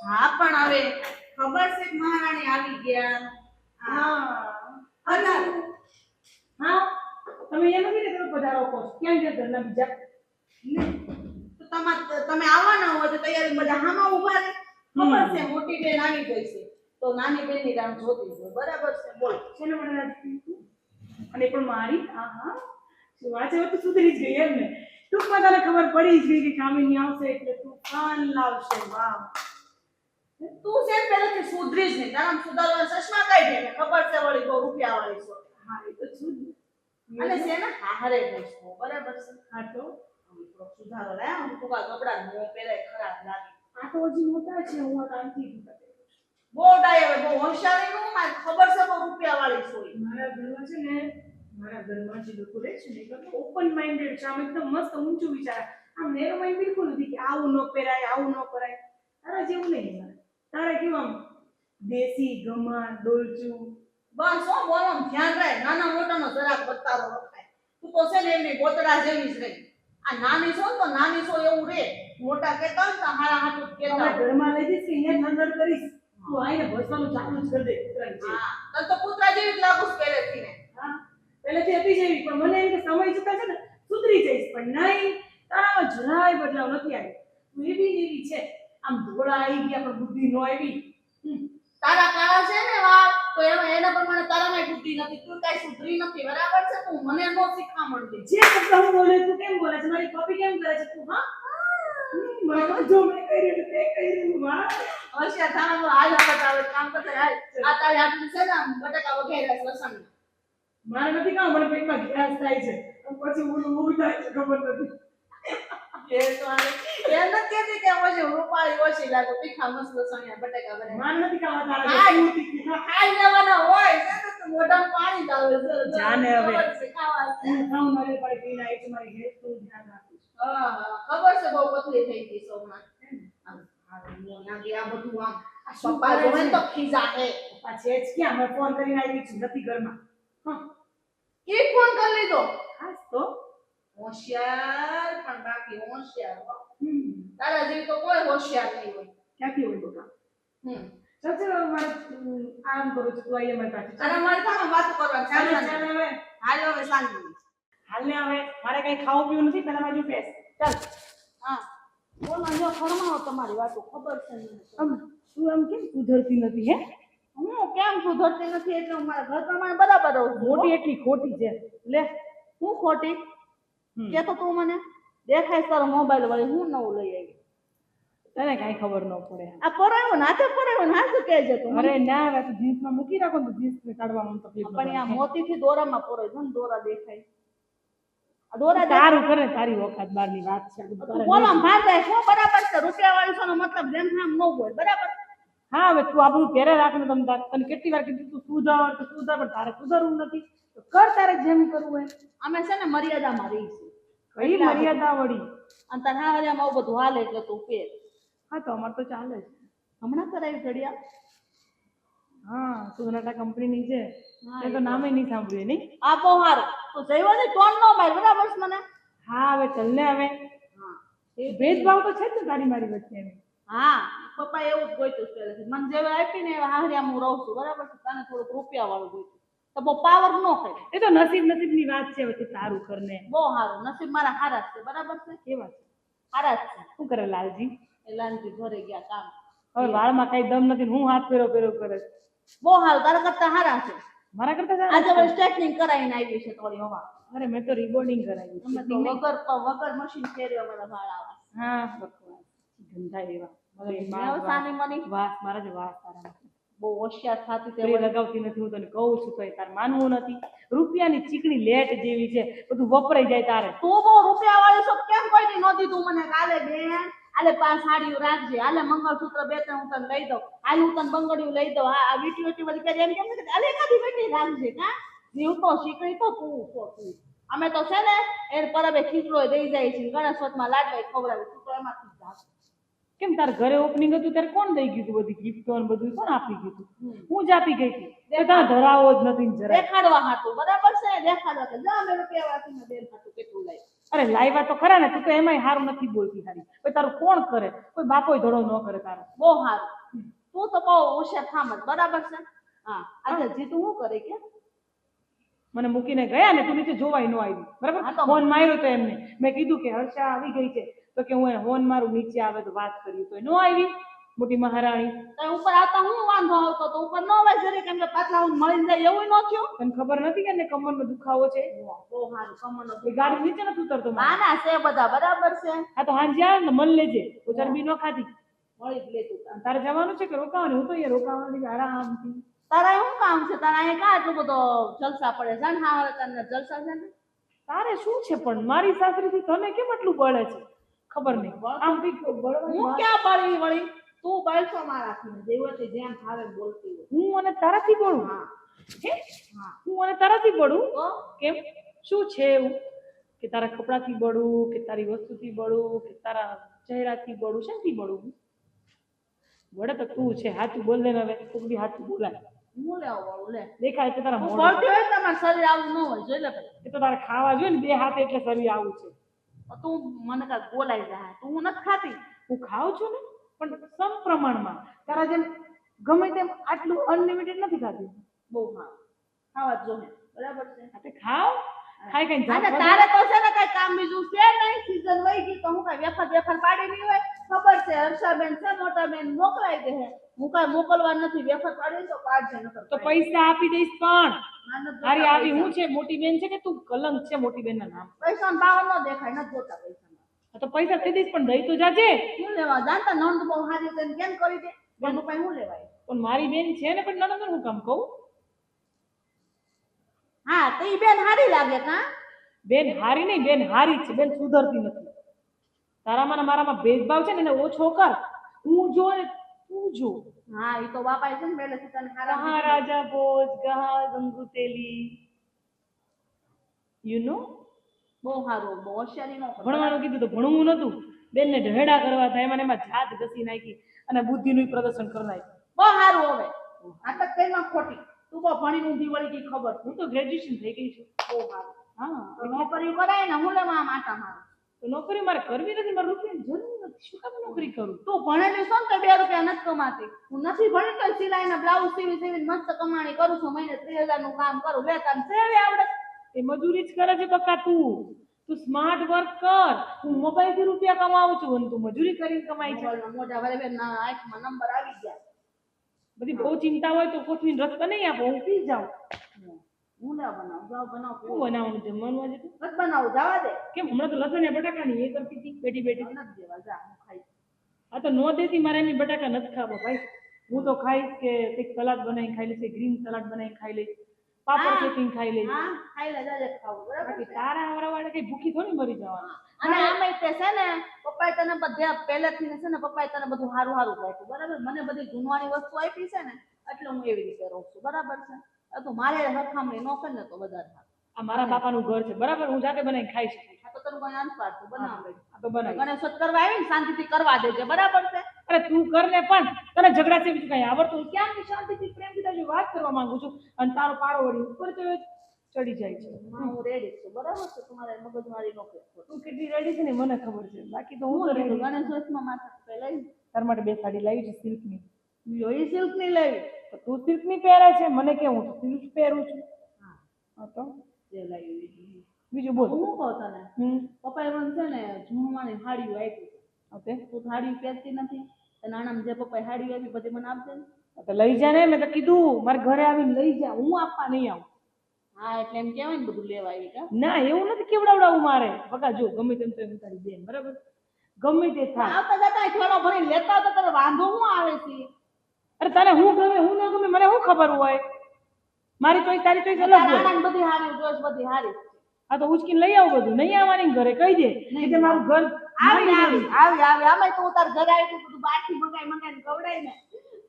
હા પણ હવે ખબર છે મહારાણી આવી ગયા. હા. અને હા. તમે એમ નથી કે તમે પધારો કહો. ક્યાં ગયા ઘરના બીજા? તો તમે તમે આવવાના હોય તો તૈયારી બધા હામાં ઊભા રહે. ખબર છે મોટી બેન આવી ગઈ છે. તો નાની બેનની રામ જોતી છે બરાબર છે બોલ. શેના મને અને પણ મારી? હા હા વાત હવે તો સુધરી જ ગઈ એમ ને. ટૂંકમાં તને ખબર પડી જ ગઈ કે કામિની આવશે એટલે તું કાન લાવશે. વાહ. તું છે પહેલેથી સુધરી જ નહીં. તારા સુધારવાના ચશ્મા કાઢી દે ખબર છે વળી બહુ રૂપિયા વાળી છો. હા એ તો છું અને છે ને હારે હું, બરાબર છે? હા તો? સુધારો લે આમ ટૂંકા કપડા નો પહેરાય ખરાબ લાગે. આ તો હજી મોટા છે હું આ કામથી બહુ ડાય હવે બહુ હોશિયારી નું મારે ખબર છે બહુ રૂપિયા વાળી છો મારા ઘરમાં છે ને મારા ઘરમાં જે લોકો રહે છે ને એ ઓપન માઇન્ડેડ છે આમ એકદમ મસ્ત ઊંચું વિચાર. આમ નેરો માઇન્ડ બિલકુલ નથી કે આવું ન પહેરાય આવું ન કરાય. તારા જેવું નહીં તારે કેવું આમ દેશી ગમા ડોલચું? બસ હો બોલો ધ્યાન રહે નાના મોટાનો જરાક બતારો રખાય. તું તો છે ને એમની ગોતરા જેવી જ રહી. આ નાની છો તો નાની છો એવું રે. મોટા કેતા ને હારા હાટું કેતા ઘરમાં લઈ જઈશ કે અહીંયા નંદર કરીશ. તું આઈને ભસવાનું ચાલુ જ કરી દે હા. તને તો કૂતરા જેવી જ લાગુ પહેલેથી ને. હા. પહેલેથી હતી જેવી પણ મને એમ કે સમય જતા છે ને સુધરી જઈશ. પણ નહીં તારામાં જરાય બદલાવ નથી આવ્યો. તું એવી એવી છે. આમ ધોળા આવી ગયા પણ બુદ્ધિ નો આવી. તારા કાળા છે ને વાત તો એમાં એના પ્રમાણે તારામાં બુદ્ધિ નથી. તું કાંઈ સુધરી નથી બરાબર છે? તું મને નો શીખવા મળતી જે શબ્દ હું બોલે તું કેમ બોલે છે? મારી કોપી કેમ કરે છે? તું હા? મને જો મેં તે હાલ કામ કરતા હાલ આ તારી હાથની છે ને બટાકા વઘાર્યા છે લસણના. મારે નથી કામ મને પેટમાં ગેસ થાય છે. પછી હું ઊભું થાય છે ખબર નથી. એ તો એ નથી કે ઓછી રૂપાળી ઓછી લાગે તીખા મસ્ત લસણિયા બટાકા બનાવ્યા. મારે નથી ખાવા તારા હા. જેવું ખાઈ લેવાના હોય તો મોઢામાં પાણી જ જાને હવે. ખબર છે, ખાવા. હું ધ્યાન. હા, હા. ખબર બહુ પતલી થઈ ગઈ છે હમણાં. આમ, આમ, મોંનાથી આ બધું આ પપ્પા જોવે તો. આ છે જ ક્યાં? મેં ફોન કરીને આવી છું, નથી ઘરમાં. હા. એ ફોન કરી લીધો. હોશિયાર પણ બાકી હોશિયાર હો. હમ. તારા જેવી તો કોઈ હોશિયાર નહીં હોય ક્યાંથી હોય બકા? હમ. ઉમ, આરામ કરું છું, તું આવીએ મારી પાસે. ચાલ. મારે થામાં વાતો કરવાની ચાલ, ચાલ હવે. હાલ હવે શાંતિ હાલ ને હવે મારે કઈ ખાવું પીવું નથી પેલા બાજુ બેસ ચાલ હા બોલો ફરમાવો તમારી વાતો ખબર છે મને. તું આમ કેમ સુધરતી નથી હે હું કેમ સુધરતી નથી એટલે હું મારા ઘર પ્રમાણે બરાબર રહું મોટી એટલી ખોટી છે લે હું ખોટી હમ. કે તો મને? દેખાય તારો મોબાઈલ વળી હું નવું લઈ આવી. તને કઈ ખબર ન પડે આ પરાયો નાતે પરાયો ના શું કહેજે તું. અરે ના હવે તો જીન્સમાં મૂકી રાખો તો જીન્સ કાઢવામાં તકલીફ પણ આ પડે. મોતીથી દોરામાં પરાયો છે ને દોરા દેખાય. આ દોરા તારું કરે તારી વખત બારની વાત છે. બોલો. ભાર જાય શું બરાબર છે? રૂપિયા વાળી છો મતલબ જેમ નામ ન હોય બરાબર? હા હવે તું આપણું પહેરે રાખને તમ તને કેટલી વાર કીધું તું સુધાર સુધાર સુધર પણ તારે સુધારવું નથી. કર તારે જેમ કરવું હોય. અમે છે ને મર્યાદામાં રહીશું. કઈ મર્યાદા વળી? અને તારે હા હજારમાં આવું બધું હાલે એટલે તું કે. હા તો અમારે તો ચાલે જ. હમણાં કરાવી ચડ્યા હા સુગનાટા કંપનીની છે. એ તો નામે નહીં સાંભળ્યું નહીં? આ બહુ સારું તો જઈવા ને ટોન નો માર બરાબર છે મને? હા હવે ચલ ને હવે. હા. ભેદભાવ તો છે જ ને તારી મારી વચ્ચે એમ. હા પપ્પા એવું જ ગોઈતું છે. મને જેવા આપી ને એવા હાહરિયા હું રહું છું બરાબર છે? તને થોડુંક રૂપિયા વાળું ગોઈતું તો બહુ પાવર નો કરે એ તો નસીબ નસીબની વાત છે હવે તું સારું કરને બહુ સારું નસીબ મારા હારા છે બરાબર છે? કેવા છે. હારા છે. શું કરે લાલજી? એ લાલજી ઘરે ગયા કામ. હવે વાળમાં કઈ દમ નથી હું હાથ ફેરો ફેરો કરે બહુ સારું તારા કરતા હારા છે. મારા કરતા સારા આજે છે? સ્ટ્રેટનિંગ કરાવીને આવી છે થોડી હવા. અરે મેં તો રિબોર્ડિંગ કરાવી વગર વગર મશીન ફેર્યો અમારા વાળ આવા. હા બકવાસ. ગંધા એવા. હવે માર મની. વાસ મારા જ વાસ તારા બહુ હોશિયાર થતી તે લગાવતી નથી હું તને કહું છું તો તારે માનવું નથી. રૂપિયાની ચીકણી લેટ જેવી છે બધું વપરાઈ જાય તારે. તું બહુ રૂપિયા વાળી છો કેમ કોઈ દી નહોતી તું મને? કાલે બેન આલે પાંચ સાડીઓ રાખજે. આલે મંગળસૂત્ર બે ત્રણ હું તને લઈ દઉં. આલે હું તને બંગડીઓ લઈ દઉં. આ આ વીટી વીટી બધી કરી એમ કેમ નથી? આલે એકાદી બેટી રાખજે કા જીવ તો શીકડી તો તું છો તું. અમે તો છે ને એ પરબે ખીચડો દઈ જાય છે. ગણેશમાં લાડવા ખવડાવી. તું તો એમાંથી. કેમ તારે ઘરે ઓપનિંગ હતું ત્યારે કોણ દઈ ગયું બધી ગિફ્ટો ને બધું? કોણ આપી ગયું હું જ આપી ગઈ હતી. તે ધરાવો જ નથી જરા દેખાડવા હાટું. બરાબર છે? દેખાડવા કે જા અમે રૂપિયા વાળા બેન હાટું કેટલું લાઈ અરે લાવ્યા તો ખરા ને તું તો એમાંય સારું નથી બોલતી હારી. કોઈ તારું કોણ કરે? કોઈ બાપોય ધડો ન કરે તારો. બહુ સારું તું તો બહુ હોશિયાર જ. બરાબર છે? હા. આજે જીતું શું કરે કે? મને મૂકીને ગયા ને તું નીચે જોવાય ન આવી. બરાબર? ફોન માર્યો તો એમને. મેં કીધું કે હર્ષા આવી ગઈ છે. તો કે હું એ હોન મારું નીચે આવે તો વાત કરી તો ન આવી મોટી મહારાણી. તો ઉપર આવતા હું વાંધો આવતો? તો ઉપર ન આવે જરી કેમ કે પાછલા હું મળી જાય એવું ન થયું? તને ખબર નથી કે કમર કમરનો દુખાવો છે? બહુ હારું કમરનો એ ગાડી નીચે નથી ઉતરતો. ના ના છે બધા બરાબર છે. હા તો હાંજે આવે ને મન લેજે. તો ચરબી ન ખાધી. મળી જ લેતું. તાર. જવાનું છે કે રોકાવાનું? હું તો અહીંયા રોકાવાની આરામથી. તારા શું કામ છે? તારા અહીંયા કા આટલું બધો જલસા પડે છે? ને હા તને જલસા છે ને? તારે શું છે પણ? મારી સાસરીથી તને કેમ આટલું બળે છે? ખબર નહીં. આમ હું ક્યાં બળી વળી? તું બળશો મારાથી જેવું હતી જેમ ભાવે બોલતી હું અને તારાથી બળું હા. હા? હું. અને તારાથી બળું તો કેમ? શું છે એવું? કે તારા કપડાથી બળું કે તારી વસ્તુથી બળું કે તારા ચહેરાથી બળું શેનાથી બળું વડે તો તું છે સાચું બોલ ને હવે. તું બી હાથું બોલાય. હું દેખાય તો તારા હું શરીર આવું ન હોય જોઈ લે એ તો તારે ખાવા જોઈએ ને બે હાથે એટલે શરીર આવું છે. તો મને કા બોલાઈ જા. તું હું નથી ખાતી. હું ખાઉં છું ને પણ સમ પ્રમાણમાં તારા જેમ ગમે તેમ આટલું અનલિમિટેડ નથી ખાતી. બહુ હા ખાવા જો બરાબર છે? આ ખાવ ખાઈ કઈ અને તારે તો છે ને કઈ કામ બીજું છે નહીં. સીઝન વહી ગઈ તો હું કઈ વેફર વેફર પાડી નહીં હોય. ખબર છે હર્ષાબેન છે મોટા બેન મોકલાઈ દે. હું કઈ મોકલવા નથી. વેફર પાડી તો પાડજે નકર તો પૈસા આપી દઈશ પણ. તારી આવી હું છે મોટી બેન છે કે તું કલંક છે મોટી બેન નામ? પૈસા ભાવ નો દેખાય નથી જોતા પૈસા તો પૈસા સીધી પણ દઈ તો જાજે. શું લેવા જાણતા નંદ બહુ હારી છે કેમ કરી દે? એનું કઈ હું લેવાય? પણ મારી બેન છે ને પણ નંદ હું કામ કહું? હા તો ઈ બેન હારી લાગે કા બેન હારી નહીં બેન હારી છે બેન સુધરતી નથી. તારામાં મારામાં ભેદભાવ છે ને એને ઓછો કર. હું જો ને તું જો હા ઈ તો બાપા છે ને પહેલેથી તને હારા રાજા ભોજ કહા ગંગુ યુ નો બહુ સારું બહુ હોશિયારી નો ભણવાનું કીધું તો ભણવું નતું બેનને ઢહેડા કરવા થાય એમાં એમાં જાત ઘસી નાખી અને બુદ્ધિનું પ્રદર્શન કરી નાખ્યું. બહુ સારું હવે. તો તેમાં ખોટી. તું બહુ ભણી ઊંધી વળી ગઈ ખબર. હું તો ગ્રેજ્યુએશન થઈ ગઈ છું. બહુ સારું હા. તો નોકરીઓ કરાય ને હું લેવા આમ આટા મારું? તો નોકરી મારે કરવી નથી મારે રૂપિયાની જરૂર નથી. શું કામ નોકરી કરું? તું ભણેલી છો ને તો બે રૂપિયા નથી કમાતી? હું નથી ભણી તો સિલાઈ ના બ્લાઉઝ સીવી સીવીને મસ્ત કમાણી કરું છું મહિને ત્રીસ હજારનું કામ કરું બે તને સેવી આવડે. એ મજૂરી જ કરે છે બકા તું? તું સ્માર્ટ વર્ક કર. હું મોબાઈલથી રૂપિયા કમાવું છું અને તું મજૂરી કરીને કમાઈ છે. મોટા વરે ના આંખમાં નંબર આવી ગયા. બધી બહુ ચિંતા હોય તો કોથમીન રસ નહીં આપો હું પી જાઉં. બનાવ બનાવવાનું જમવાનું આજે તું બનાવું જવા દે. કેમ? હમણાં તો લસણ ને બટાકાની એ કરતી હતી બેટી બેટી નથી દેવા જા હું ખાઈ આ તો નો દેતી મારે એમની બટાકા નથી ખાવા ભાઈ. હું તો ખાઈશ કે કંઈક સલાડ બનાવીને ખાઈ લઈશ ગ્રીન સલાડ બનાવીને ખાઈ લઈશ પાપડ હા. ખાઈ લઈશ. હા ખાઈ લે જાજે ખાવું બરાબર તારા આવરા વાળા કઈ ભૂખી થોડી મરી જવાના? અને આમાંય તે છે ને પપ્પાએ તને બધે પહેલેથી છે ને પપ્પાએ તને બધું સારું સારું રાખ્યું બરાબર? મને બધી જૂનવાની વસ્તુ આપી છે ને એટલે હું એવી રીતે રહું છું બરાબર છે? તો મારે હરખામણી ન કરે ને તો વધારે સારું. આ મારા બાપાનું ઘર છે. બરાબર હું જાતે બનાવીને ખાઈ શકું આ તો તને કોઈ અંત પાડતું બનાવ આ તો બનાવી ગણેશ કરવા આવી ને શાંતિથી કરવા દેજે બરાબર છે? અરે તું કર ને પણ તને ઝઘડા છે બીજું કઈ? આવડતું નથી. ક્યાંથી શાંતિથી પ્રેમથી તારી વાત કરવા માંગુ છું? અને તારો પારો વળી ઉપર ચડ્યો ચડી જાય છે. હા, રેડી છું. બરાબર છે? તમારે મગજમારી ન કરતો તું કેટલી રેડી છે ને મને ખબર છે. બાકી તો હું ready ગણેશ ચોથમાં માથા પહેલા તાર માટે બે સાડી લાવી છે સિલ્કની જોઈ સિલ્કની લેવી તો તું સિલ્કની પહેરે છે? મને કે હું સિલ્ક પહેરું છું. હા. તો? બીજું બોલ. હું કહું તને? પપ્પાએ મને છે ને જૂનવાની સાડીઓ આપી. ઓકે. તું સાડી પહેરતી નથી. અને આનામાં જે પપ્પાએ સાડી આપી બધી મને આપજે ને. તો લઈ જા ને મેં તો કીધું મારે ઘરે આવીને લઈ જા હું આપવા નહીં આવું. હા એટલે એમ કહેવાય ને બધું લેવા આવી કા? ના એવું નથી કેવડાવડાવું મારે. બકા જો ગમે તેમ તો તારી બેન બરાબર? ગમે તે થાય. આવતા જતા અહીં ભરી ભરીને લેતા તો તને વાંધો હું આવે છે? અરે તને હું ગમે હું ન ગમે મને શું ખબર હોય? મારી ચોઈસ તારી ચોઈસ અલગ હોય. બધી હારી ચોઈસ બધી હારી. આ તો ઉચકીને લઈ આવું બધું. નહીં આવવાની ઘરે કહી દે. એટલે મારું ઘર આવી આવી આવી આવી. આમાં તો તાર ઘરે આવી તું બધું બહારથી મંગાઈ મંગાઈને ખવડાય ને.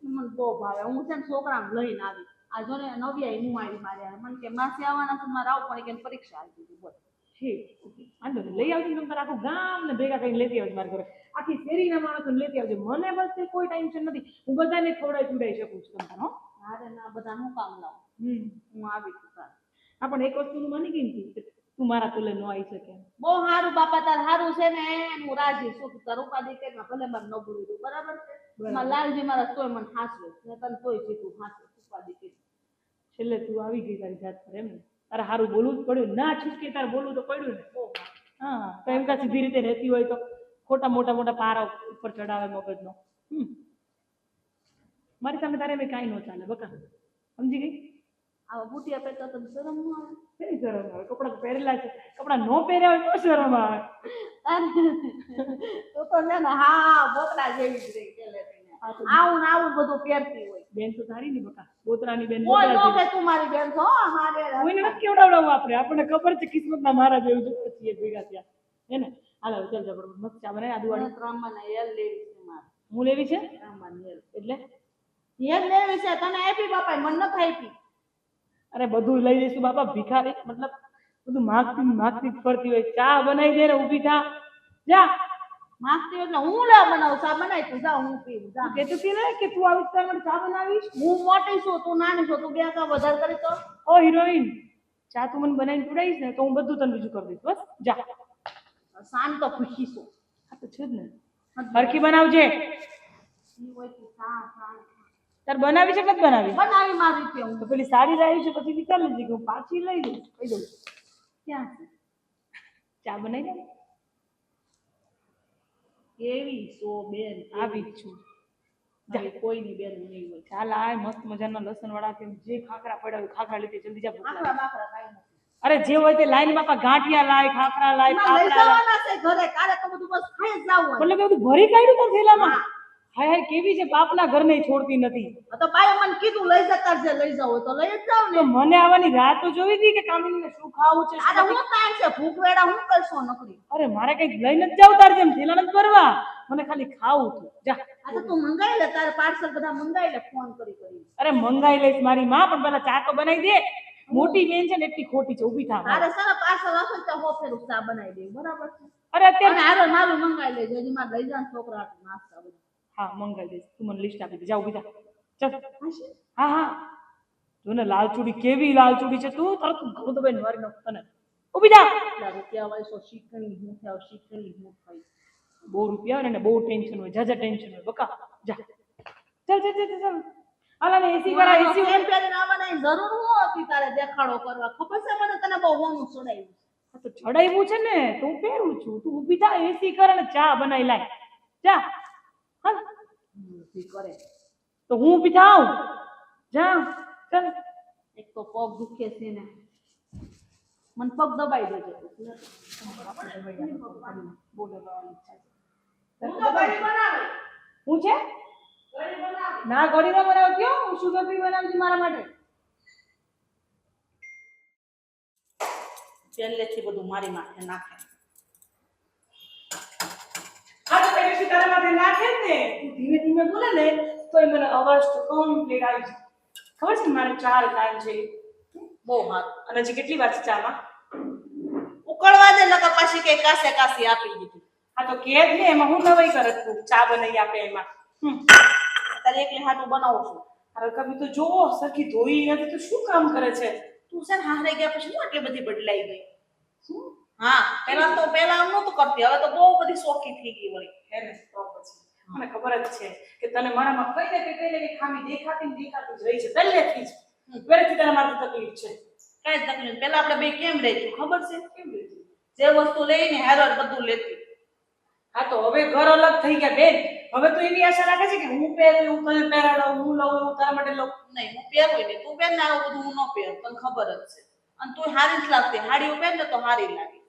મને બહુ ભાવે. હું છે ને છોકરાને લઈને આવી. આ જો ને નવી હું આવી મારે મને કે માસી આવવાના છે મારે આવું પણ કે પરીક્ષા આવી દીધી. બોલ. વાંધો નહીં. લઈ આવજો ને આખું ગામ ને ભેગા કરીને લેતી આવજો મારા ઘરે. આખી શેરીના માણસોને લેતી આવજો. મને બસ કોઈ ટેન્શન નથી. હું બધાને ખવડાવી પીવડાવી શકું છું તમારે મારે ના બધા હું કામ લાવું? હમ હું આવી છું તાર હા પણ એક વસ્તુનું માની ગઈ ને તું, મારા તુલે નો આવી શકે? બહુ સારું બાપા તાર સારું છે ને? હું રાજી છું. તારું ઉપાધિ કે ભલે મારે નબળું ભૂલું બરાબર છે. લાલજી મારા તોય મને હાસવે ને તને તોય જીતું હાસવે ઉપાધિ કે છેલ્લે તું આવી ગઈ તારી જાત પર એમ ને? તારે સારું બોલવું જ પડ્યું. ના છૂટકે તારે બોલવું તો પડ્યું ને. હા તો એમ કાં સીધી રીતે રહેતી હોય તો ખોટા મોટા મોટા પારા ઉપર ચડાવે મગજનો. મારી સામે તારે એમ કાંઈ ન ચાલે બકા. સમજી ગઈ? આવા બુટિયા પહેરતા તો શરમ ન આવે. કેવી શરમ આવે? કપડાં પહેરેલા છે. કપડાં ન પહેર્યા હોય તો શરમ આવે. તો તો ના ને હા બોકડા જેવી જ રહી આવું આવું બધું પહેરતી હોય. બેન તો તારી ની બકા. પોતરાની બેન કોઈ નો કે તું મારી બેન છો મારે કોઈને નથી કેવડાવડાવવું આપણે? આપણને ખબર છે કિસ્મતના મારા જેવું છે છીએ ભેગા થયા. હે ને? હાલો ચાલ જબરદસ્ત મત ચા બને આ દુવાડી ને એલ લેવી છે મારે. હું લેવી છે? ને એલ એટલે? એલ લેવી છે તને આપી બાપા મન નથી આપી. અરે બધું લઈ લઈશું બાપા ભિખારી. મતલબ બધું માગતી ને માગતી જ ફરતી હોય. ચા બનાવી દે ને ઊભી થા. જા. માગતી એટલે હું લે બનાવું ચા બનાવી તું જા હું પીવું જા. તું કહેતી હતી કે તું આ વિસ્તારમાં ચા બનાવીશ? હું મોટી છું તું નાની છો તું બે કા વધારે કરી તો. ઓ હિરોઈન ચા તું મને બનાવીને પીવડાવીશ ને તો હું બધું તને બીજું કરી દઈશ બસ જા. શાંત ખુશી છું. આ તો છે જ ને. હરખી બનાવજે. તો. તાર બનાવી છે કે બનાવી? બનાવી મારી રીતે હું. તો પેલી સાડી લાવી છે પછી વિચાર લેજે કે હું પાછી લઈ કહી દઉં ક્યાં ચા બનાવી દે. કેવી સો બેન આવી છું. કોઈની બેન નહીં હોય. ચાલ આય મસ્ત મજાના લસણ વાળા કે જે ખાખરા પડ્યા હોય ખાખરા લીધે જલ્દી જા ભૂખ અરે જે હોય તે લાઈન બાપા ગાંઠિયા લાય ખાખરા લાય ઘરે કાલે તો બધું બસ ખાઈ જ જાવું. મતલબ બધું ભરી કાઢ્યું તાર થેલામાં? હાય હાય કેવી છે? બાપના ઘરને છોડતી નથી. તો બાએ મને કીધું લઈ જતા જે લઈ જાવ તો લઈ જ જાવ ને. મને આવવાની રાત તો જોવી હતી કે કામિનીને શું ખાવું છે શું હું કાંઈ છે ભૂખ વેડા હું કરશો નકરી? અરે મારે કઈ લઈને જ જાવ તાર જેમ થેલા નથી ભરવા મને ખાલી ખાવું હતું. જા. આ તો તું મંગાઈ લે તારે પાર્સલ બધા મંગાઈ લે ફોન કરી કરી અરે મંગાઈ લઈશ મારી માં પણ પેલા ચા તો બનાવી દે. મોટી બેન છે ને એટલી ખોટી છે ઊભી થા અરે સારા પાર્સલ ને તો હો ફેર ચા બનાવી દે બરાબર? છે અરે અત્યારે હાલો મારું મંગાઈ લેજો હજી મારે લઈ જાન છોકરા બધું. હા મંગાવી દઈશ તું મને લિસ્ટ આપી દે. જા બીજા ચાલ. હા હા. જો ને લાલ ચૂડી કેવી લાલ ચૂડી છે તું? તરત ઘણું તો ભાઈ નવારી નાખ તને. ઊભી જા એટલા રૂપિયા સો શીખણી હું થાવ શીખણી હું થાય બહુ રૂપિયા હોય ને બહુ ટેન્શન હોય જાજા ટેન્શન હોય. બકા જા. ચાલ ચાલ ચાલ ચાલ. અલા ને એસી વાળા એસી એમ પહેરીને આવવાની જરૂર હું હતી તારે દેખાડો કરવા. ખબર છે મને તને બહુ હોનું ચડાવ્યું તો ચડાવ્યું છે ને તો હું પહેરું છું. તું ઊભી થા એસી કર અને ચા બનાવી લાય. જા. હા કરે. તો હું ઊભી થાઉં? જા ચાલ. એક તો પગ દુખે છે ને. મને પગ દબાઈ દેજો. હું તો ઘડી બનાવે. હું છે? ના ગોળી ના હું સુગર ફ્રી મારા માટે. પહેલેથી બધું મારી માથે નાખે. હા તો પહેલેથી તારા માથે નાખે ને. તું ધીમે ધીમે બોલે ને તો એ મને અવાજ તો કમ્પ્લીટ આવી જાય. ખબર છે મારે ચાર કાન છે. બહુ હા અને હજી કેટલી વાર છે ચામાં ઉકળવા દે નકર પાછી કે કાસે કાસી આપી દીધી. હા તો કે જ ને એમાં હું નવાઈ કરત તું? ચા બનાવી આપે એમાં. તારે એકલી હાટું બનાવું છું. અરે કભી તો જો સરખી ધોઈ નથી તો શું કામ કરે છે? તું ને હારે ગયા પછી શું આટલી બધી બદલાઈ ગઈ? હા પેલા તો પેલા આમ નતું કરતી હવે તો બહુ બધી શોખી થઈ ગઈ વળી. હે ને તો પછી મને ખબર જ છે કે તને મારામાં કઈ ને કઈ કઈ ને કઈ ખામી દેખાતી ને દેખાતી જ રહી છે. પહેલેથી જ. પહેલેથી તને મારી તકલીફ છે. કઈ તકલીફ પેલા આપણે બે કેમ રહેતું ખબર છે? કેમ રહેતી? જે વસ્તુ લઈને હેરર બધું લેતી. હા તો હવે ઘર અલગ થઈ ગયા બેન. હવે તો એવી આશા રાખે છે કે હું પહેરું હું તને પહેરાડું હું લઉં એવું તારા માટે લઉં. નહીં હું પહેરું નહીં. તું પહેર ને આવું બધું હું ન પહેરું તને ખબર જ છે. અને તું સારી જ લાગતી. હાડી પહેર ને તો સારી લાગે.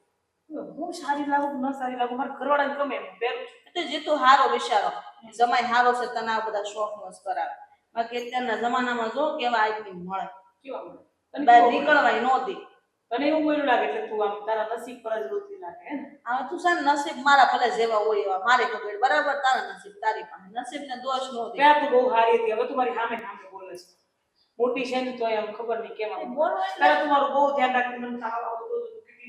હું સારી લાગુ ન સારી લાગુ? મારા ઘરવાળાને ગમે હું પહેરું છું. એટલે જે તું હારો વિચારો. જમાય હારો છે તને આ બધા શોખ નો કરાવે. બાકી અત્યારના જમાનામાં જો કેવા આદમી મળે. કેવા મળે? બહાર નીકળવાય નો દે તને એવું બોલ્યું લાગે એટલે તું આમ તારા નસીબ પર જ રોતી લાગે હે હવે તું છે નસીબ મારા ભલે જેવા હોય એવા મારે ખબર બરાબર તારા નસીબ તારી પાસે નસીબ ને દોષ નો દે તું બહુ સારી હતી હવે તું મારી સામે સામે બોલે છે. મોટી છે ને તો એમ ખબર નહીં કેમ તમારું બોલો એટલે- તારે બહુ ધ્યાન રાખતી મને આવતું હતું,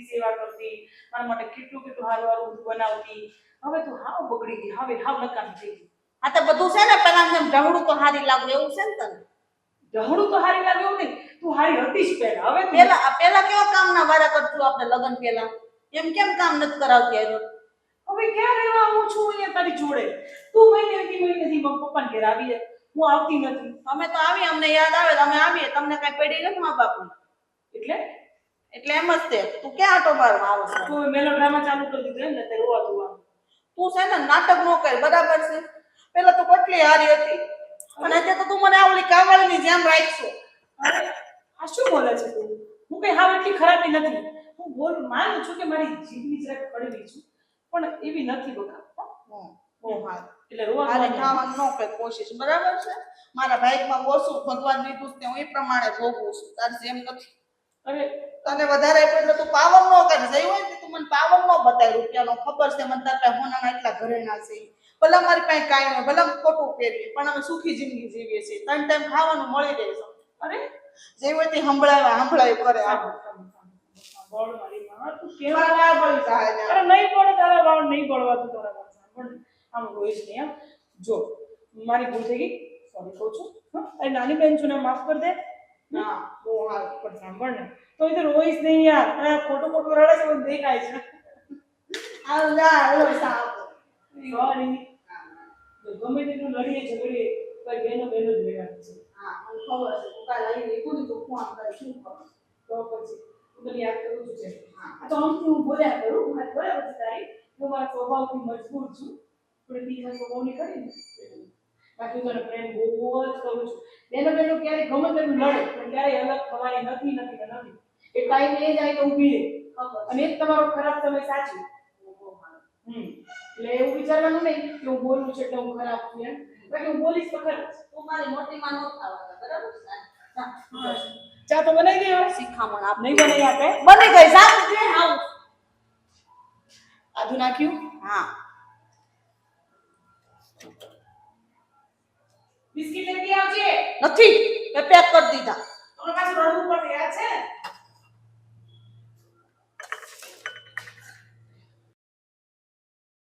કેટલી સેવા કરતી મારા માટે કેટલું કેટલું સારું સારું બધું બનાવતી. હવે તો હાવ બગડી ગઈ હવે હાવ નકામી થઈ ગઈ. આ તો બધું છે ને પેલા એમ ઢહડું તો હારી લાગુ એવું છે ને તને? ઢહડું તો હારી લાગે એવું નહીં તું હારી હતી જ પહેલા હવે તું પેલા પેલા કેવા કામના વારા કરતું આપણે લગ્ન પેલા એમ કેમ કામ નથી કરાવતી હારો? હવે ક્યાં રહેવા હું છું અહીંયા તારી જોડે? તું મહિનેથી મહિનેથી મારા પપ્પાને ઘેર આવી જાય. હું આવતી નથી. અમે તો આવીએ અમને યાદ આવે અમે આવીએ તમને કઈ પડી નથી મા બાપુ એટલે એટલે એમ જ તે. તું ક્યાં આટો મારવા આવો છો? તું મેલો ડ્રામા ચાલુ કરી દીધો એમ ને તે રોવાતું આમ. તું છે ને નાટક નો કર બરાબર છે? પેલા તો કેટલી હારી હતી. અને અત્યારે તો તું મને આવલી કાવળની જેમ રાખશો. આ શું બોલે છે તું? હું કઈ હાવ એટલી ખરાબી નથી. હું બોલ માનું છું કે મારી જીભની જરાક કડવી છું પણ એવી નથી બકા. હા? બહુ હારી. એટલે રોવા હારી ખાવાનું ન કર કોશિશ. બરાબર છે? મારા ભાઈમાં ઓછું ભગવાન દીધું છે હું એ પ્રમાણે ભોગવું છું. તાર જેમ નથી. અરે તને વધારે આપ્યો એટલે તું પાવન નો કરે જઈ હોય ને તું મને પાવન નો બતાય રૂપિયાનો ખબર છે મને તાર પાસે હોના એટલા ઘરે ના છે. ભલે મારી પાસે કાંઈ હોય ભલે ખોટું પહેરીએ પણ અમે સુખી જિંદગી જીવીએ છીએ. ત્રણ ટાઈમ ખાવાનું મળી રહે છે. અરે જે હોય તે સંભળાવ્યા સંભળાય કરે. બોલ મારી માં, તું કેવા ના જાય અરે નહીં પડે તારા વાળ નહીં પડવા તું તારા વાળ. સાંભળ આમ રોઈશ નહીં જો મારી ભૂલ થઈ ગઈ. સોરી કહું છું. હા? નાની બેન છું ને માફ કરી દે. હા બહુ હાલ પણ સાંભળ ને તો એ તો રોઈશ નહીં યાર આ ખોટું ખોટું રડે છે મને દેખાય છે હાલ જા, હાલો સાવ. સોરી ગમે તેટલું લડીએ ઝઘડીએ પણ બેનો બેનો જ રહેવાનું છે હા, મને ખબર છે. તું કાલે આવીને એકું ને તું ફોન કરે, શું કરું? તો પછી તને યાદ કરું છું છે હા. આ તો આમથી હું બોલ્યા કરું મારે બરાબર તારી હું મારા સ્વભાવથી મજબૂર છું થોડી તીખા સ્વભાવની કરી ને બાકી તને પ્રેમ બહુ જ કરું છું. બેનો બેનો ક્યારેય ગમે તેનું લડે પણ ક્યારેય અલગ થવાની નથી નથી નથી. એ ટાઈમ એ જાય તો ઊભી રહે અને એક તમારો ખરાબ સમય સાચું. એટલે એવું વિચારવાનું નહીં કે હું બોલું છું એટલે હું ખરાબ છું એમ. બાકી હું બોલીશ તો ખરાબ તું મારી મોટી માં નો બરાબર? ચા તો બનાવી દે હવે. શિખામણ આપ. નહીં બનાવી આપે. બની ગઈ. સારું છે આવું. આધુ નાખ્યું? હા. બિસ્કિટ લેતી આવજે. નથી મેં પેક કરી દીધા. તમારા પાસે રડવું પડે યાદ છે?